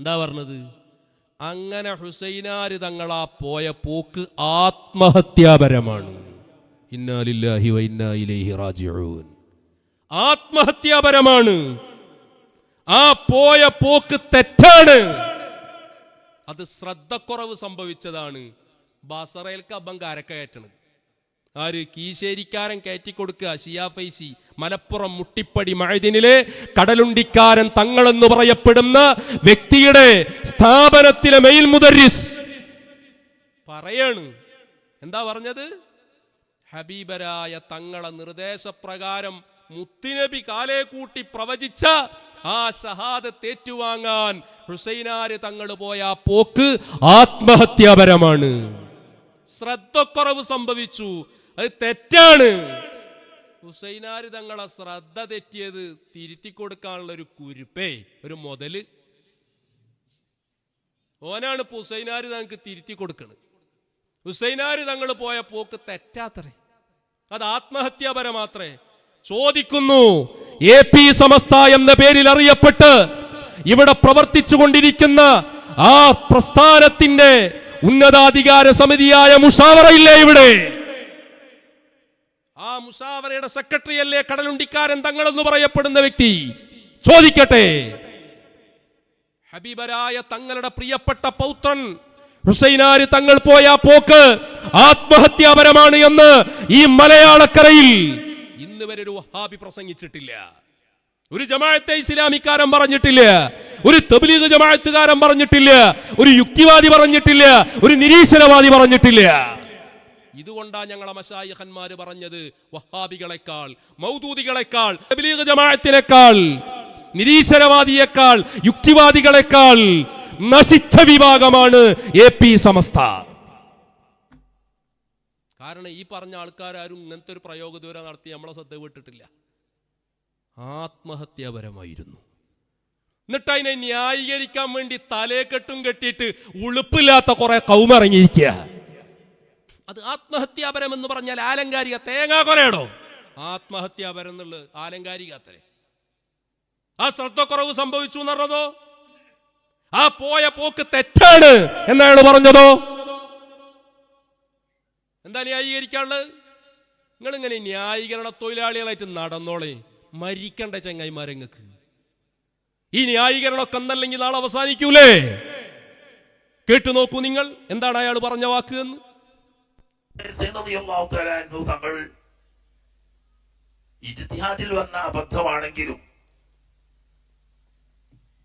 എന്താ പറഞ്ഞത്? അങ്ങനെ ഹുസൈനാര് തങ്ങളാ പോയ പോക്ക് ആത്മഹത്യാപരമാണ്. റാജിഊൻ. ആത്മഹത്യാപരമാണ്. ആ പോയ പോക്ക് തെറ്റാണ്. അത് ശ്രദ്ധക്കുറവ് സംഭവിച്ചതാണ്. ബസറയിൽക്ക് അബം കരക്കയറ്റണത് ആര് കീശേരിക്കാരൻ കയറ്റിക്കൊടുക്കുക ഷിയാ ഫൈസി. മലപ്പുറം മുട്ടിപ്പടി മഴദിനിലെ കടലുണ്ടിക്കാരൻ തങ്ങളെന്ന് പറയപ്പെടുന്ന വ്യക്തിയുടെ സ്ഥാപനത്തിലെ മെയിൽ മുദരിസ്. പറയാണ്. എന്താ പറഞ്ഞത്? ഹബീബരായ തങ്ങളെ നിർദ്ദേശപ്രകാരം മുത്തിനബി കാലേ കൂട്ടി പ്രവചിച്ച ആ ഷഹാദത്ത് ഏറ്റുവാങ്ങാൻ ഹുസൈനാര് തങ്ങൾ പോയ ആ പോക്ക് ആത്മഹത്യാപരമാണ്. ശ്രദ്ധക്കുറവ് സംഭവിച്ചു. അത് തെറ്റാണ്. ഹുസൈനാര് തങ്ങളെ ശ്രദ്ധ തെറ്റിയത് തിരുത്തി കൊടുക്കാനുള്ള ഒരു കുരുപ്പേ ഒരു മുതൽ. ഓനാണ് ഇപ്പൊ ഹുസൈനാര് തങ്ങൾക്ക് തിരുത്തി കൊടുക്കണത് ഹുസൈനാര് തങ്ങൾ പോയ പോക്ക് തെറ്റാത്രേ അത് ആത്മഹത്യാപരമാത്രേ ചോദിക്കുന്നു എ പി സമസ്ത എന്ന പേരിൽ അറിയപ്പെട്ട് ഇവിടെ പ്രവർത്തിച്ചു കൊണ്ടിരിക്കുന്ന ആ പ്രസ്ഥാനത്തിന്റെ ഉന്നതാധികാര സമിതിയായ മുഷാവറയില്ലേ ഇവിടെ? ആ മുസാവരയുടെ സെക്രട്ടറി അല്ലേ കടലുണ്ടിക്കാരൻ തങ്ങളെന്ന് പറയപ്പെടുന്ന വ്യക്തി? ചോദിക്കട്ടെ. ഹബീബരായ തങ്ങളുടെ പ്രിയപ്പെട്ട പൗത്രൻ ഹുസൈനാര് തങ്ങൾ പോയ പോക്ക് ആത്മഹത്യാപരമാണ് എന്ന് ഈ മലയാളക്കരയിൽ ഇന്ന് വരെ ഒരു വഹാബി പ്രസംഗിച്ചിട്ടില്ല. ഒരു ജമാഅത്തെ ഇസ്ലാമിക്കാരൻ പറഞ്ഞിട്ടില്ല. ഒരു തബ്ലീഗ് ജമാഅത്തുകാരൻ പറഞ്ഞിട്ടില്ല. ഒരു യുക്തിവാദി പറഞ്ഞിട്ടില്ല. ഒരു നിരീശ്വരവാദി പറഞ്ഞിട്ടില്ല. ഇതുകൊണ്ടാ ഞങ്ങളെ മശായിഖന്മാര് പറഞ്ഞത് വഹാബികളെക്കാൾ മൗദൂദികളെക്കാൾ തബ്ലീഗ് ജമാഅത്തിനേക്കാൾ നിരീശ്വരവാദിയേക്കാൾ യുക്തിവാദികളെക്കാൾ നശിച്ച വിഭാഗമാണ് എ പി സമസ്ത. കാരണം ഈ പറഞ്ഞ ആൾക്കാരും ഇങ്ങനത്തെ ഒരു പ്രയോഗ ദൂരം നടത്തി നമ്മളെ ശ്രദ്ധ വിട്ടിട്ടില്ല. ആത്മഹത്യാപരമായിരുന്നു. എന്നിട്ട് അതിനെ ന്യായീകരിക്കാൻ വേണ്ടി തലേക്കെട്ടും കെട്ടിയിട്ട് ഉളുപ്പില്ലാത്ത കുറെ കൗമിറങ്ങിയിരിക്കുക അത് ആത്മഹത്യാപരം എന്ന് പറഞ്ഞാൽ ആലങ്കാരിക തേങ്ങാ കൊലയടോ ആത്മഹത്യാപരം എന്നുള്ളത് ആലങ്കാരിക അത്രേ. ആ ശ്രദ്ധക്കുറവ് സംഭവിച്ചു എന്ന് പറഞ്ഞതോ? ആ പോയ പോക്ക് തെറ്റാണ് എന്നാണ് പറഞ്ഞതോ? എന്താ ന്യായീകരിക്കാനുള്ളത്? നിങ്ങൾ ഇങ്ങനെ ന്യായീകരണ തൊഴിലാളികളായിട്ട് നടന്നോളേ. മരിക്കണ്ട ചങ്ങായിമാരെ നിങ്ങൾക്ക് ഈ ന്യായീകരണമൊക്കെ എന്നല്ലെങ്കിൽ നാളെ അവസാനിക്കൂലേ? കേട്ടു നോക്കൂ നിങ്ങൾ. എന്താണ് അയാൾ പറഞ്ഞ വാക്ക് എന്ന്? തങ്ങൾ ഇജ്തിഹാദിൽ വന്ന അബദ്ധമാണെങ്കിലും